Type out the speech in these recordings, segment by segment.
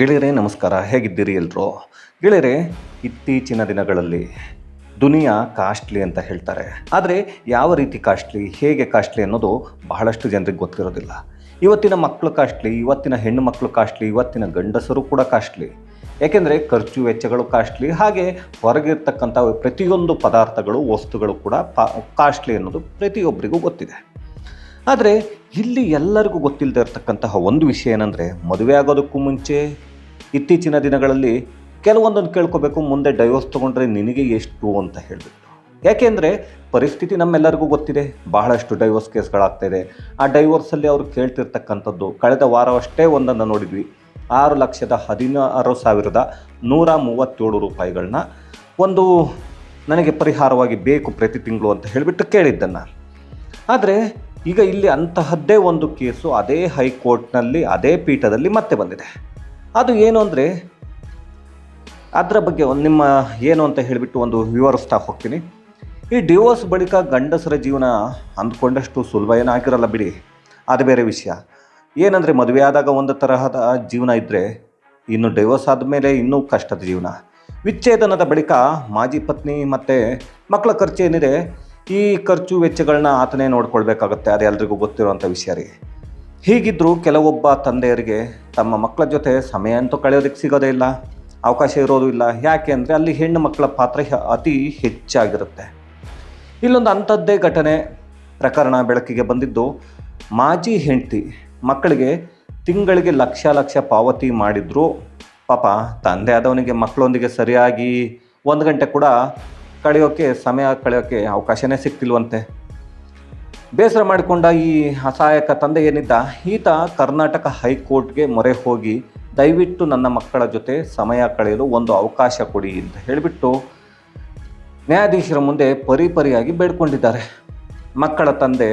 ಗೆಳೆಯರೇ, ನಮಸ್ಕಾರ. ಹೇಗಿದ್ದೀರಿ ಎಲ್ಲರೂ ಗೆಳೆಯರೇ, ಇತ್ತೀಚಿನ ದಿನಗಳಲ್ಲಿ ದುನಿಯಾ ಕಾಸ್ಟ್ಲಿ ಅಂತ ಹೇಳ್ತಾರೆ. ಆದರೆ ಯಾವ ರೀತಿ ಕಾಸ್ಟ್ಲಿ, ಹೇಗೆ ಕಾಸ್ಟ್ಲಿ ಅನ್ನೋದು ಬಹಳಷ್ಟು ಜನರಿಗೆ ಗೊತ್ತಿರೋದಿಲ್ಲ. ಇವತ್ತಿನ ಮಕ್ಕಳು ಕಾಸ್ಟ್ಲಿ, ಇವತ್ತಿನ ಹೆಣ್ಣು ಮಕ್ಕಳು ಕಾಸ್ಟ್ಲಿ, ಇವತ್ತಿನ ಗಂಡಸರು ಕೂಡ ಕಾಸ್ಟ್ಲಿ. ಏಕೆಂದರೆ ಖರ್ಚು, ವೆಚ್ಚಗಳು ಕಾಸ್ಟ್ಲಿ. ಹಾಗೆ ಹೊರಗಿರ್ತಕ್ಕಂಥ ಪ್ರತಿಯೊಂದು ಪದಾರ್ಥಗಳು, ವಸ್ತುಗಳು ಕೂಡ ಕಾಸ್ಟ್ಲಿ ಅನ್ನೋದು ಪ್ರತಿಯೊಬ್ಬರಿಗೂ ಗೊತ್ತಿದೆ. ಆದರೆ ಇಲ್ಲಿ ಎಲ್ಲರಿಗೂ ಗೊತ್ತಿಲ್ಲದೆ ಇರತಕ್ಕಂತಹ ಒಂದು ವಿಷಯ ಏನಂದರೆ, ಮದುವೆ ಆಗೋದಕ್ಕೂ ಮುಂಚೆ, ಇತ್ತೀಚಿನ ದಿನಗಳಲ್ಲಿ ಕೆಲವೊಂದನ್ನು ಕೇಳ್ಕೋಬೇಕು, ಮುಂದೆ ಡೈವೋರ್ಸ್ ತೊಗೊಂಡ್ರೆ ನಿನಗೆ ಎಷ್ಟು ಅಂತ ಹೇಳಿಬಿಟ್ಟು. ಯಾಕೆಂದರೆ ಪರಿಸ್ಥಿತಿ ನಮ್ಮೆಲ್ಲರಿಗೂ ಗೊತ್ತಿದೆ, ಬಹಳಷ್ಟು ಡೈವೋರ್ಸ್ ಕೇಸ್ಗಳಾಗ್ತಾಯಿದೆ ಆ ಡೈವೋರ್ಸಲ್ಲಿ ಅವರು ಕೇಳ್ತಿರ್ತಕ್ಕಂಥದ್ದು, ಕಳೆದ ವಾರವಷ್ಟೇ ಒಂದನ್ನು ನೋಡಿದ್ವಿ. ಆರು ಲಕ್ಷದ ಹದಿನಾರು ಸಾವಿರದ ನೂರ ಮೂವತ್ತೇಳು ರೂಪಾಯಿಗಳನ್ನ ಒಂದು ನನಗೆ ಪರಿಹಾರವಾಗಿ ಬೇಕು ಪ್ರತಿ ತಿಂಗಳು ಅಂತ ಹೇಳಿಬಿಟ್ಟು ಕೇಳಿದ್ದನ್ನು. ಆದರೆ ಈಗ ಇಲ್ಲಿ ಅಂತಹದ್ದೇ ಒಂದು ಕೇಸು ಅದೇ ಹೈಕೋರ್ಟ್ನಲ್ಲಿ, ಅದೇ ಪೀಠದಲ್ಲಿ ಮತ್ತೆ ಬಂದಿದೆ. ಅದು ಏನು ಅಂದರೆ, ಅದರ ಬಗ್ಗೆ ಒಂದು ನಿಮ್ಮ ಏನು ಅಂತ ಹೇಳಿಬಿಟ್ಟು ಒಂದು ವಿವರಿಸ್ತಾ ಹೋಗ್ತೀನಿ. ಈ ಡಿವೋರ್ಸ್ ಬಳಿಕ ಗಂಡಸರ ಜೀವನ ಅಂದ್ಕೊಂಡಷ್ಟು ಸುಲಭ ಏನಾಗಿರಲ್ಲ ಬಿಡಿ. ಅದು ಬೇರೆ ವಿಷಯ. ಏನಂದರೆ, ಮದುವೆ ಆದಾಗ ಒಂದು ತರಹದ ಜೀವನ ಇದ್ದರೆ ಇನ್ನು ಡಿವೋರ್ಸ್ ಆದಮೇಲೆ ಇನ್ನೂ ಕಷ್ಟದ ಜೀವನ. ವಿಚ್ಛೇದನದ ಬಳಿಕ ಮಾಜಿ ಪತ್ನಿ ಮತ್ತು ಮಕ್ಕಳ ಖರ್ಚು ಏನಿದೆ ಈ ಖರ್ಚು ವೆಚ್ಚಗಳನ್ನ ಆತನೇ ನೋಡ್ಕೊಳ್ಬೇಕಾಗತ್ತೆ. ಅದು ಎಲ್ರಿಗೂ ಗೊತ್ತಿರುವಂಥ ವಿಷಯ ರೀ. ಹೀಗಿದ್ದರೂ ಕೆಲವೊಬ್ಬ ತಂದೆಯರಿಗೆ ತಮ್ಮ ಮಕ್ಕಳ ಜೊತೆ ಸಮಯ ಅಂತೂ ಕಳೆಯೋದಕ್ಕೆ ಸಿಗೋದೇ ಇಲ್ಲ. ಅವಕಾಶ ಇರೋದು ಇಲ್ಲ. ಯಾಕೆ ಅಂದರೆ ಅಲ್ಲಿ ಹೆಣ್ಣು ಮಕ್ಕಳ ಪಾತ್ರ ಅತಿ ಹೆಚ್ಚಾಗಿರುತ್ತೆ. ಇಲ್ಲೊಂದು ಅಂಥದ್ದೇ ಘಟನೆ ಪ್ರಕರಣ ಬೆಳಕಿಗೆ ಬಂದಿದ್ದು, ಮಾಜಿ ಹೆಂಡತಿ ಮಕ್ಕಳಿಗೆ ತಿಂಗಳಿಗೆ ಲಕ್ಷ ಲಕ್ಷ ಪಾವತಿ ಮಾಡಿದ್ರು. ಪಾಪ, ತಂದೆ ಆದವನಿಗೆ ಮಕ್ಕಳೊಂದಿಗೆ ಸರಿಯಾಗಿ ಒಂದು ಗಂಟೆ ಕೂಡ ಕಳೆಯೋಕ್ಕೆ ಸಮಯ ಕಳೆಯೋಕ್ಕೆ ಅವಕಾಶನೇ ಸಿಗ್ತಿಲ್ವಂತೆ ಬೇಸರ ಮಾಡಿಕೊಂಡ ಈ ಅಸಹಾಯಕ ತಂದೆ ಏನಿದ್ದ, ಈತ ಕರ್ನಾಟಕ ಹೈಕೋರ್ಟ್ಗೆ ಮೊರೆ ಹೋಗಿ, ದಯವಿಟ್ಟು ನನ್ನ ಮಕ್ಕಳ ಜೊತೆ ಸಮಯ ಕಳೆಯಲು ಒಂದು ಅವಕಾಶ ಕೊಡಿ ಅಂತ ಹೇಳಿಬಿಟ್ಟು ನ್ಯಾಯಾಧೀಶರ ಮುಂದೆ ಪರಿಪರಿಯಾಗಿ ಬೇಡ್ಕೊಂಡಿದ್ದಾರೆ. ಮಕ್ಕಳ ತಂದೆ,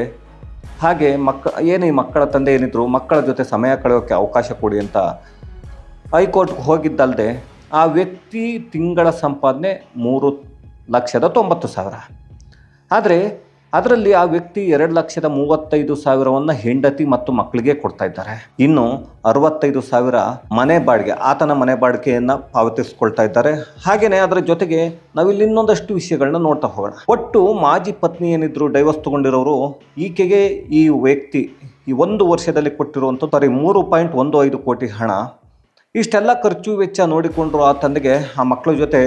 ಹಾಗೆ ಮಕ್ಕ, ಏನು ಈ ಮಕ್ಕಳ ತಂದೆ ಏನಿದ್ರು ಮಕ್ಕಳ ಜೊತೆ ಸಮಯ ಕಳೆಯೋಕ್ಕೆ ಅವಕಾಶ ಕೊಡಿ ಅಂತ ಹೈಕೋರ್ಟ್ಗೆ ಹೋಗಿದ್ದಲ್ಲದೆ ಆ ವ್ಯಕ್ತಿ ತಿಂಗಳ ಸಂಪಾದನೆ ಮೂರು ಲಕ್ಷದ ತೊಂಬತ್ತು ಸಾವಿರ. ಆದರೆ ಅದರಲ್ಲಿ ಆ ವ್ಯಕ್ತಿ ಎರಡು ಲಕ್ಷದ ಮೂವತ್ತೈದು ಸಾವಿರವನ್ನು ಹೆಂಡತಿ ಮತ್ತು ಮಕ್ಕಳಿಗೆ ಕೊಡ್ತಾ ಇದ್ದಾರೆ. ಇನ್ನು ಅರವತ್ತೈದು ಸಾವಿರ ಮನೆ ಬಾಡಿಗೆ, ಆತನ ಮನೆ ಬಾಡಿಗೆಯನ್ನು ಪಾವತಿಸ್ಕೊಳ್ತಾ ಇದ್ದಾರೆ. ಹಾಗೆಯೇ ಅದರ ಜೊತೆಗೆ ನಾವಿಲ್ಲಿ ಇನ್ನೊಂದಷ್ಟು ವಿಷಯಗಳನ್ನ ನೋಡ್ತಾ ಹೋಗೋಣ. ಒಟ್ಟು ಮಾಜಿ ಪತ್ನಿ ಏನಿದ್ರು ಡೈವರ್ಸ್ ತಗೊಂಡಿರೋರು, ಈಕೆಗೆ ಈ ವ್ಯಕ್ತಿ ಈ ಒಂದು ವರ್ಷದಲ್ಲಿ ಕೊಟ್ಟಿರುವಂಥ ಸಾರಿ ಮೂರು ಪಾಯಿಂಟ್ ಒಂದು ಐದು ಕೋಟಿ ಹಣ. ಇಷ್ಟೆಲ್ಲ ಖರ್ಚು ವೆಚ್ಚ ನೋಡಿಕೊಂಡ್ರು ಆ ತಂದೆಗೆ ಆ ಮಕ್ಕಳ ಜೊತೆ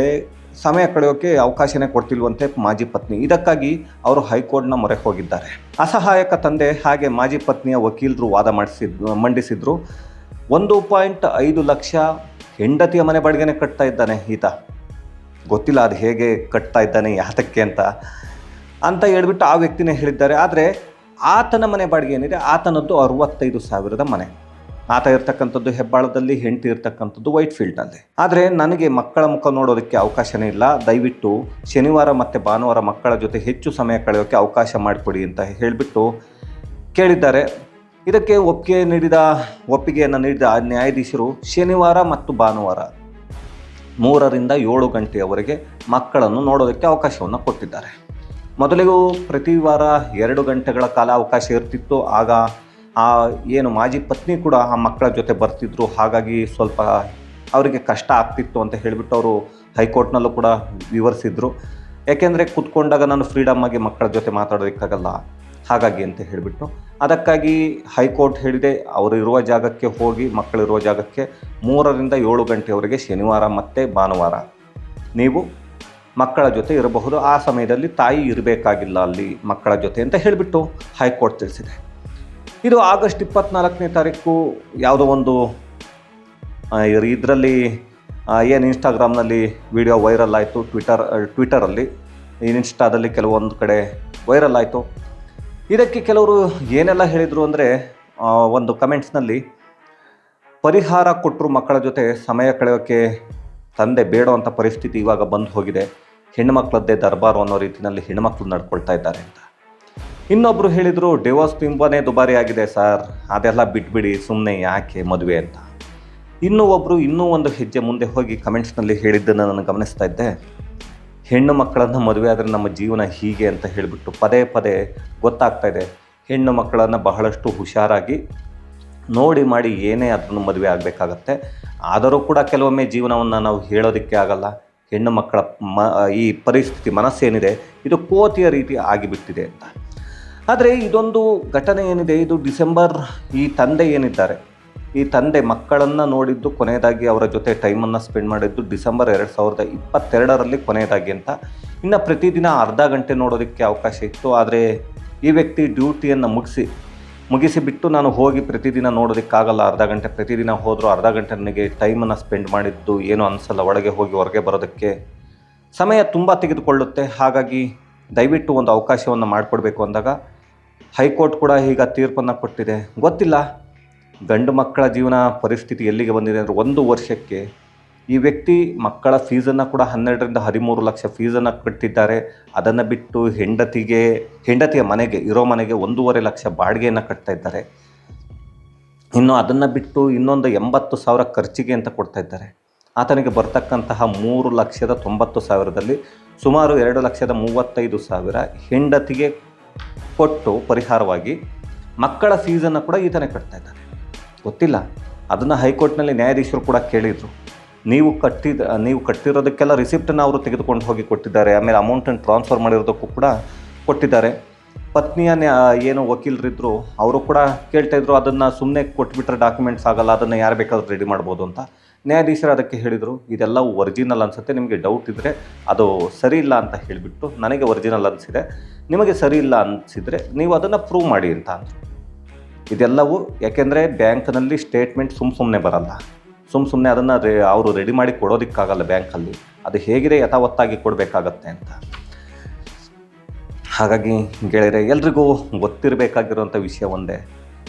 ಸಮಯ ಕಳೆಯೋಕೆ ಅವಕಾಶನೇ ಕೊಡ್ತಿಲ್ವಂತೆ ಮಾಜಿ ಪತ್ನಿ. ಇದಕ್ಕಾಗಿ ಅವರು ಹೈಕೋರ್ಟ್ನ ಮೊರೆ ಹೋಗಿದ್ದಾರೆ. ಅಸಹಾಯಕ ತಂದೆ ಹಾಗೆ ಮಾಜಿ ಪತ್ನಿಯ ವಕೀಲರು ವಾದ ಮಾಡಿಸಿದ, ಮಂಡಿಸಿದ್ರು. ಒಂದು ಪಾಯಿಂಟ್ ಐದು ಲಕ್ಷ ಹೆಂಡತಿಯ ಮನೆ ಬಾಡಿಗೆನೆ ಕಟ್ತಾ ಇದ್ದಾನೆ ಈತ. ಗೊತ್ತಿಲ್ಲ ಅದು ಹೇಗೆ ಕಟ್ತಾ ಇದ್ದಾನೆ, ಯಾತಕ್ಕೆ ಅಂತ. ಅಂತ ಹೇಳ್ಬಿಟ್ಟು ಆ ವ್ಯಕ್ತಿನೇ ಹೇಳಿದ್ದಾರೆ. ಆದರೆ ಆತನ ಮನೆ ಬಾಡಿಗೆ ಏನಿದೆ? ಆತನದ್ದು ಅರವತ್ತೈದು ಸಾವಿರದ ಮನೆ. ಆತ ಇರ್ತಕ್ಕಂಥದ್ದು ಹೆಬ್ಬಾಳದಲ್ಲಿ, ಹೆಂಡತಿ ಇರ್ತಕ್ಕಂಥದ್ದು ವೈಟ್ ಫೀಲ್ಡ್ನಲ್ಲಿ. ಆದರೆ ನನಗೆ ಮಕ್ಕಳ ಮುಖ ನೋಡೋದಕ್ಕೆ ಅವಕಾಶನೇ ಇಲ್ಲ. ದಯವಿಟ್ಟು ಶನಿವಾರ ಮತ್ತು ಭಾನುವಾರ ಮಕ್ಕಳ ಜೊತೆ ಹೆಚ್ಚು ಸಮಯ ಕಳೆಯೋಕ್ಕೆ ಅವಕಾಶ ಮಾಡಿಕೊಡಿ ಅಂತ ಹೇಳಿಬಿಟ್ಟು ಕೇಳಿದ್ದಾರೆ. ಇದಕ್ಕೆ ಒಪ್ಪಿಗೆ ನೀಡಿದ, ಒಪ್ಪಿಗೆಯನ್ನು ನೀಡಿದ ನ್ಯಾಯಾಧೀಶರು ಶನಿವಾರ ಮತ್ತು ಭಾನುವಾರ ಮೂರರಿಂದ ಏಳು ಗಂಟೆಯವರೆಗೆ ಮಕ್ಕಳನ್ನು ನೋಡೋದಕ್ಕೆ ಅವಕಾಶವನ್ನು ಕೊಟ್ಟಿದ್ದಾರೆ. ಮೊದಲಿಗೂ ಪ್ರತಿ ವಾರ ಎರಡು ಗಂಟೆಗಳ ಕಾಲ ಅವಕಾಶ ಇರ್ತಿತ್ತು. ಆಗ ಆ ಏನು ಮಾಜಿ ಪತ್ನಿ ಕೂಡ ಆ ಮಕ್ಕಳ ಜೊತೆ ಬರ್ತಿದ್ರು. ಹಾಗಾಗಿ ಸ್ವಲ್ಪ ಅವರಿಗೆ ಕಷ್ಟ ಆಗ್ತಿತ್ತು ಅಂತ ಹೇಳಿಬಿಟ್ಟು ಅವರು ಹೈಕೋರ್ಟ್ನಲ್ಲೂ ಕೂಡ ವಿವರಿಸಿದ್ರು. ಯಾಕೆಂದರೆ ಕೂತ್ಕೊಂಡಾಗ ನಾನು ಫ್ರೀಡಮ್ ಆಗಿ ಮಕ್ಕಳ ಜೊತೆ ಮಾತಾಡೋದಕ್ಕಾಗಲ್ಲ. ಹಾಗಾಗಿ ಅಂತ ಹೇಳಿಬಿಟ್ಟು. ಅದಕ್ಕಾಗಿ ಹೈಕೋರ್ಟ್ ಹೇಳಿದೆ, ಅವರು ಇರುವ ಜಾಗಕ್ಕೆ ಹೋಗಿ ಮಕ್ಕಳಿರುವ ಜಾಗಕ್ಕೆ ಮೂರರಿಂದ ಏಳು ಗಂಟೆಯವರೆಗೆ ಶನಿವಾರ ಮತ್ತು ಭಾನುವಾರ. ನೀವು ಮಕ್ಕಳ ಜೊತೆ ಇರಬಹುದು. ಆ ಸಮಯದಲ್ಲಿ ತಾಯಿ ಇರಬೇಕಾಗಿಲ್ಲ ಅಲ್ಲಿ ಮಕ್ಕಳ ಜೊತೆ ಅಂತ ಹೇಳಿಬಿಟ್ಟು ಹೈಕೋರ್ಟ್ ತಿಳಿಸಿದೆ. ಇದು ಆಗಸ್ಟ್ ಇಪ್ಪತ್ನಾಲ್ಕನೇ ತಾರೀಕು ಯಾವುದೋ ಒಂದು ಇದರಲ್ಲಿ ಏನು ಇನ್ಸ್ಟಾಗ್ರಾಮ್ನಲ್ಲಿ ವಿಡಿಯೋ ವೈರಲ್ ಆಯಿತು ಟ್ವಿಟರ್ ಟ್ವಿಟರಲ್ಲಿ ಇನ್ಸ್ಟಾದಲ್ಲಿ ಕೆಲವೊಂದು ಕಡೆ ವೈರಲ್ ಆಯಿತು. ಇದಕ್ಕೆ ಕೆಲವರು ಏನೆಲ್ಲ ಹೇಳಿದರು ಅಂದರೆ ಒಂದು ಕಮೆಂಟ್ಸ್ನಲ್ಲಿ ಪರಿಹಾರ ಕೊಟ್ಟರು ಮಕ್ಕಳ ಜೊತೆ ಸಮಯ ಕಳೆಯೋಕ್ಕೆ ತಂದೆ ಬೇಡುವಂಥ ಪರಿಸ್ಥಿತಿ ಇವಾಗ ಬಂದು ಹೋಗಿದೆ. ಹೆಣ್ಣುಮಕ್ಕಳದ್ದೇ ದರ್ಬಾರು ಅನ್ನೋ ರೀತಿಯಲ್ಲಿ ಹೆಣ್ಣುಮಕ್ಳು ನಡ್ಕೊಳ್ತಾ ಇದ್ದಾರೆ ಅಂತ. ಇನ್ನೊಬ್ಬರು ಹೇಳಿದರು ಡಿವೋರ್ಸ್ ತುಂಬಾ ದುಬಾರಿ ಆಗಿದೆ ಸರ್ ಅದೆಲ್ಲ ಬಿಟ್ಬಿಡಿ ಸುಮ್ಮನೆ ಯಾಕೆ ಮದುವೆ ಅಂತ. ಇನ್ನೂ ಒಬ್ಬರು ಇನ್ನೂ ಒಂದು ಹೆಜ್ಜೆ ಮುಂದೆ ಹೋಗಿ ಕಮೆಂಟ್ಸ್ನಲ್ಲಿ ಹೇಳಿದ್ದನ್ನು ನಾನು ಗಮನಿಸ್ತಾ ಇದ್ದೆ. ಹೆಣ್ಣು ಮಕ್ಕಳನ್ನು ಮದುವೆ ಆದರೆ ನಮ್ಮ ಜೀವನ ಹೀಗೆ ಅಂತ ಹೇಳಿಬಿಟ್ಟು ಪದೇ ಪದೇ ಗೊತ್ತಾಗ್ತಾ ಇದೆ. ಹೆಣ್ಣು ಮಕ್ಕಳನ್ನು ಬಹಳಷ್ಟು ಹುಷಾರಾಗಿ ನೋಡಿ ಮಾಡಿ ಏನೇ ಅದನ್ನು ಮದುವೆ ಆಗಬೇಕಾಗತ್ತೆ. ಆದರೂ ಕೂಡ ಕೆಲವೊಮ್ಮೆ ಜೀವನವನ್ನು ನಾವು ಹೇಳೋದಕ್ಕೆ ಆಗಲ್ಲ. ಹೆಣ್ಣು ಮಕ್ಕಳ ಮ, ಈ ಪರಿಸ್ಥಿತಿ ಮನಸ್ಸೇನಿದೆ, ಇದು ಕೋತಿಯ ರೀತಿ ಆಗಿಬಿಟ್ಟಿದೆ ಅಂತ. ಆದರೆ ಇದೊಂದು ಘಟನೆ ಏನಿದೆ? ಇದು ಡಿಸೆಂಬರ್ ಈ ತಂದೆ ಏನಿದ್ದಾರೆ? ಈ ತಂದೆ ಮಕ್ಕಳನ್ನು ನೋಡಿದ್ದು ಕೊನೆಯದಾಗಿ ಅವರ ಜೊತೆ ಟೈಮನ್ನು ಸ್ಪೆಂಡ್ ಮಾಡಿದ್ದು ಡಿಸೆಂಬರ್ ಎರಡು ಸಾವಿರದ ಇಪ್ಪತ್ತೆರಡರಲ್ಲಿ ಕೊನೆಯದಾಗಿ ಅಂತ. ಇನ್ನು ಪ್ರತಿದಿನ ಅರ್ಧ ಗಂಟೆ ನೋಡೋದಕ್ಕೆ ಅವಕಾಶ ಇತ್ತು. ಆದರೆ ಈ ವ್ಯಕ್ತಿ ಡ್ಯೂಟಿಯನ್ನು ಮುಗಿಸಿ, ಮುಗಿಸಿಬಿಟ್ಟು ನಾನು ಹೋಗಿ ಪ್ರತಿದಿನ ನೋಡೋದಕ್ಕಾಗಲ್ಲ. ಅರ್ಧ ಗಂಟೆ ಪ್ರತಿದಿನ ಹೋದರೂ ಅರ್ಧ ಗಂಟೆ ನನಗೆ ಟೈಮನ್ನು ಸ್ಪೆಂಡ್ ಮಾಡಿದ್ದು ಏನೂ ಅನಿಸಲ್ಲ. ಒಳಗೆ ಹೋಗಿ ಹೊರಗೆ ಬರೋದಕ್ಕೆ ಸಮಯ ತುಂಬ ತೆಗೆದುಕೊಳ್ಳುತ್ತೆ. ಹಾಗಾಗಿ ದಯವಿಟ್ಟು ಒಂದು ಅವಕಾಶವನ್ನು ಮಾಡಿಕೊಡ್ಬೇಕು ಅಂದಾಗ ಹೈಕೋರ್ಟ್ ಕೂಡ ಈಗ ತೀರ್ಪನ್ನು ಕೊಟ್ಟಿದೆ. ಗೊತ್ತಿಲ್ಲ. ಗಂಡು ಮಕ್ಕಳ ಜೀವನ ಪರಿಸ್ಥಿತಿ ಎಲ್ಲಿಗೆ ಬಂದಿದೆ ಅಂದರೆ ಒಂದು ವರ್ಷಕ್ಕೆ ಈ ವ್ಯಕ್ತಿ ಮಕ್ಕಳ ಫೀಸನ್ನು ಕೂಡ ಹನ್ನೆರಡರಿಂದ ಹದಿಮೂರು ಲಕ್ಷ ಫೀಸನ್ನು ಕಟ್ಟಿದ್ದಾರೆ ಅದನ್ನು ಬಿಟ್ಟು ಹೆಂಡತಿಗೆ, ಹೆಂಡತಿಯ ಮನೆಗೆ, ಇರೋ ಮನೆಗೆ ಒಂದೂವರೆ ಲಕ್ಷ ಬಾಡಿಗೆಯನ್ನು ಕಟ್ತಾ ಇದ್ದಾರೆ. ಇನ್ನು ಅದನ್ನು ಬಿಟ್ಟು ಇನ್ನೊಂದು ಎಂಬತ್ತು ಸಾವಿರ ಖರ್ಚಿಗೆ ಅಂತ ಕೊಡ್ತಾ ಇದ್ದಾರೆ. ಆತನಿಗೆ ಬರ್ತಕ್ಕಂತಹ ಮೂರು ಲಕ್ಷದ ತೊಂಬತ್ತು ಸಾವಿರದಲ್ಲಿ ಸುಮಾರು ಎರಡು ಲಕ್ಷದ ಮೂವತ್ತೈದು ಸಾವಿರ ಹೆಂಡತಿಗೆ ಕೊಟ್ಟು ಪರಿಹಾರವಾಗಿ ಮಕ್ಕಳ ಫೀಸನ್ನು ಕೂಡ ಈತನೇ ಕಟ್ತಾ ಇದ್ದಾನೆ ಗೊತ್ತಿಲ್ಲ. ಅದನ್ನು ಹೈಕೋರ್ಟ್ನಲ್ಲಿ ನ್ಯಾಯಾಧೀಶರು ಕೂಡ ಕೇಳಿದರು. ನೀವು ಕಟ್ಟಿದ, ನೀವು ಕಟ್ಟಿರೋದಕ್ಕೆಲ್ಲ ರಿಸಿಪ್ಟನ್ನು ಅವರು ತೆಗೆದುಕೊಂಡು ಹೋಗಿ ಕೊಟ್ಟಿದ್ದಾರೆ. ಆಮೇಲೆ ಅಮೌಂಟನ್ನು ಟ್ರಾನ್ಸ್ಫರ್ ಮಾಡಿರೋದಕ್ಕೂ ಕೂಡ ಕೊಟ್ಟಿದ್ದಾರೆ. ಪತ್ನಿಯ ನ್ಯಾ, ಏನು ವಕೀಲರಿದ್ದರು ಅವರು ಕೂಡ ಕೇಳ್ತಾಯಿದ್ರು ಅದನ್ನು ಸುಮ್ಮನೆ ಕೊಟ್ಬಿಟ್ರೆ ಡಾಕ್ಯುಮೆಂಟ್ಸ್ ಆಗಲ್ಲ, ಅದನ್ನು ಯಾರು ಬೇಕಾದ್ರೂ ರೆಡಿ ಮಾಡ್ಬೋದು ಅಂತ. ನ್ಯಾಯಾಧೀಶರು ಅದಕ್ಕೆ ಹೇಳಿದರು ಇದೆಲ್ಲ ಒರಿಜಿನಲ್ ಅನಿಸುತ್ತೆ, ನಿಮಗೆ ಡೌಟ್ ಇದ್ದರೆ ಅದು ಸರಿ ಇಲ್ಲ ಅಂತ ಹೇಳಿಬಿಟ್ಟು ನನಗೆ ಒರಿಜಿನಲ್ ಅನಿಸಿದೆ, ನಿಮಗೆ ಸರಿ ಇಲ್ಲ ಅನಿಸಿದರೆ ನೀವು ಅದನ್ನು ಪ್ರೂವ್ ಮಾಡಿ ಅಂತ ಅಂದರು. ಇದೆಲ್ಲವೂ ಯಾಕೆಂದರೆ ಬ್ಯಾಂಕ್ನಲ್ಲಿ ಸ್ಟೇಟ್ಮೆಂಟ್ ಸುಮ್ಮ ಸುಮ್ಮನೆ ಬರಲ್ಲ. ಸುಮ್ಮ ಸುಮ್ಮನೆ ಅದನ್ನು ರೇ ಅವರು ರೆಡಿ ಮಾಡಿ ಕೊಡೋದಕ್ಕಾಗಲ್ಲ ಬ್ಯಾಂಕಲ್ಲಿ. ಅದು ಹೇಗಿದೆ, ಯಥಾವತ್ತಾಗಿ ಕೊಡಬೇಕಾಗತ್ತೆ ಅಂತ. ಹಾಗಾಗಿ ಗೆಳೆಯರೆ, ಎಲ್ರಿಗೂ ಗೊತ್ತಿರಬೇಕಾಗಿರುವಂಥ ವಿಷಯ ಒಂದೇ.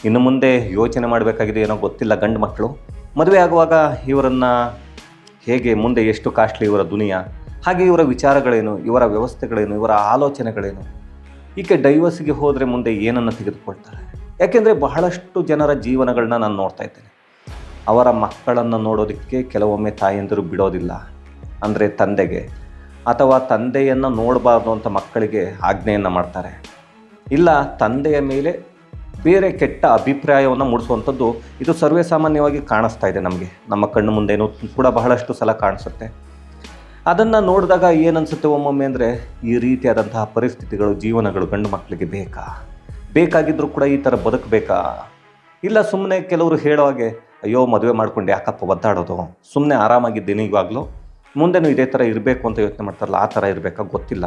ಇನ್ನು ಮುಂದೆ ಯೋಚನೆ ಮಾಡಬೇಕಾಗಿದೆ ಏನೋ ಗೊತ್ತಿಲ್ಲ ಗಂಡು ಮಕ್ಕಳು. ಮದುವೆ ಆಗುವಾಗ ಇವರನ್ನು ಹೇಗೆ ಮುಂದೆ ಎಷ್ಟು ಕಾಸ್ಟ್ಲಿ ಇವರ ದುನಿಯಾ, ಹಾಗೆ ಇವರ ವಿಚಾರಗಳೇನು, ಇವರ ವ್ಯವಸ್ಥೆಗಳೇನು, ಇವರ ಆಲೋಚನೆಗಳೇನು, ಈಕೆ ಡೈವರ್ಸಿಗೆ ಹೋದರೆ ಮುಂದೆ ಏನನ್ನು ತೆಗೆದುಕೊಳ್ತಾರೆ? ಯಾಕೆಂದರೆ ಬಹಳಷ್ಟು ಜನರ ಜೀವನಗಳನ್ನ ನಾನು ನೋಡ್ತಾ ಇದ್ದೇನೆ. ಅವರ ಮಕ್ಕಳನ್ನು ನೋಡೋದಕ್ಕೆ ಕೆಲವೊಮ್ಮೆ ತಾಯಂದಿರು ಬಿಡೋದಿಲ್ಲ. ಅಂದರೆ ತಂದೆಗೆ, ಅಥವಾ ತಂದೆಯನ್ನು ನೋಡಬಾರ್ದು ಅಂತ ಮಕ್ಕಳಿಗೆ ಆಜ್ಞೆಯನ್ನು ಮಾಡ್ತಾರೆ. ಇಲ್ಲ, ತಂದೆಯ ಮೇಲೆ ಬೇರೆ ಕೆಟ್ಟ ಅಭಿಪ್ರಾಯವನ್ನು ಮೂಡಿಸುವಂಥದ್ದು ಇದು ಸರ್ವೇ ಸಾಮಾನ್ಯವಾಗಿ ಕಾಣಿಸ್ತಾ ಇದೆ ನಮಗೆ. ನಮ್ಮ ಕಣ್ಣು ಮುಂದೆನೂ ಕೂಡ ಬಹಳಷ್ಟು ಸಲ ಕಾಣಿಸುತ್ತೆ. ಅದನ್ನು ನೋಡಿದಾಗ ಏನನ್ಸುತ್ತೆ ಒಮ್ಮೊಮ್ಮೆ ಅಂದರೆ ಈ ರೀತಿಯಾದಂತಹ ಪರಿಸ್ಥಿತಿಗಳು, ಜೀವನಗಳು ಗಂಡು ಮಕ್ಕಳಿಗೆ ಬೇಕಾ? ಬೇಕಾಗಿದ್ದರೂ ಕೂಡ ಈ ಥರ ಬದುಕಬೇಕಾ? ಇಲ್ಲ ಸುಮ್ಮನೆ ಕೆಲವರು ಹೇಳೋ ಹಾಗೆ, ಅಯ್ಯೋ, ಮದುವೆ ಮಾಡ್ಕೊಂಡು ಯಾಕಪ್ಪ ಒದ್ದಾಡೋದು? ಸುಮ್ಮನೆ ಆರಾಮಾಗಿದ್ದೀನಿ ಇವಾಗಲೂ. ಮುಂದೆನೂ ಇದೇ ಥರ ಇರಬೇಕು ಅಂತ ಯೋಚನೆ ಮಾಡ್ತಾರಲ್ಲ, ಆ ಥರ ಇರಬೇಕಾ? ಗೊತ್ತಿಲ್ಲ.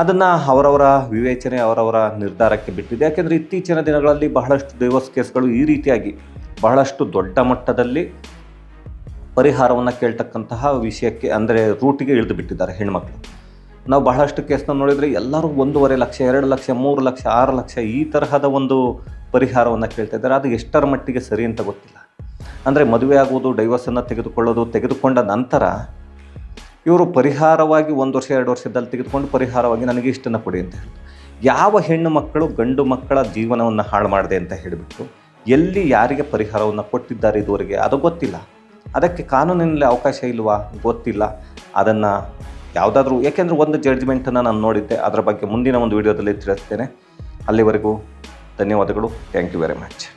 ಅದನ್ನು ಅವರವರ ವಿವೇಚನೆ, ಅವರವರ ನಿರ್ಧಾರಕ್ಕೆ ಬಿಟ್ಟಿದೆ. ಯಾಕೆಂದರೆ ಇತ್ತೀಚಿನ ದಿನಗಳಲ್ಲಿ ಬಹಳಷ್ಟು ಡೈವರ್ಸ್ ಕೇಸ್ಗಳು ಈ ರೀತಿಯಾಗಿ ಬಹಳಷ್ಟು ದೊಡ್ಡ ಮಟ್ಟದಲ್ಲಿ ಪರಿಹಾರವನ್ನು ಕೇಳ್ತಕ್ಕಂತಹ ವಿಷಯಕ್ಕೆ, ಅಂದರೆ ರೂಟಿಗೆ ಇಳಿದು ಬಿಟ್ಟಿದ್ದಾರೆ ಹೆಣ್ಮಕ್ಳು. ನಾವು ಬಹಳಷ್ಟು ಕೇಸ್ನ ನೋಡಿದರೆ ಎಲ್ಲರೂ ಒಂದೂವರೆ ಲಕ್ಷ, ಎರಡು ಲಕ್ಷ, ಮೂರು ಲಕ್ಷ, ಆರು ಲಕ್ಷ ಈ ತರಹದ ಒಂದು ಪರಿಹಾರವನ್ನು ಕೇಳ್ತಾ ಇದ್ದಾರೆ. ಅದು ಎಷ್ಟರ ಮಟ್ಟಿಗೆ ಸರಿ ಅಂತ ಗೊತ್ತಿಲ್ಲ. ಅಂದರೆ ಮದುವೆ ಆಗುವುದು ಡೈವರ್ಸನ್ನು ತೆಗೆದುಕೊಳ್ಳೋದು, ತೆಗೆದುಕೊಂಡ ನಂತರ ಇವರು ಪರಿಹಾರವಾಗಿ ಒಂದು ವರ್ಷ, ಎರಡು ವರ್ಷದಲ್ಲಿ ತೆಗೆದುಕೊಂಡು ಪರಿಹಾರವಾಗಿ ನನಗೆ ಇಷ್ಟನ್ನು ಕೊಡಿ ಅಂತ ಹೇಳಿ ಯಾವ ಹೆಣ್ಣು ಮಕ್ಕಳು ಗಂಡು ಮಕ್ಕಳ ಜೀವನವನ್ನು ಹಾಳು ಮಾಡಿದೆ ಅಂತ ಹೇಳಿಬಿಟ್ಟು ಎಲ್ಲಿ ಯಾರಿಗೆ ಪರಿಹಾರವನ್ನು ಕೊಟ್ಟಿದ್ದಾರೆ ಇದುವರೆಗೆ, ಅದು ಗೊತ್ತಿಲ್ಲ. ಅದಕ್ಕೆ ಕಾನೂನಿನಲ್ಲಿ ಅವಕಾಶ ಇಲ್ವಾ? ಗೊತ್ತಿಲ್ಲ. ಅದನ್ನು ಯಾವುದಾದ್ರೂ ಏಕೆಂದರೆ ಒಂದು ಜಡ್ಜ್ಮೆಂಟನ್ನು ನಾನು ನೋಡಿದ್ದೆ. ಅದರ ಬಗ್ಗೆ ಮುಂದಿನ ಒಂದು ವಿಡಿಯೋದಲ್ಲಿ ತಿಳಿಸ್ತೇನೆ. ಅಲ್ಲಿವರೆಗೂ ಧನ್ಯವಾದಗಳು. Thank you very much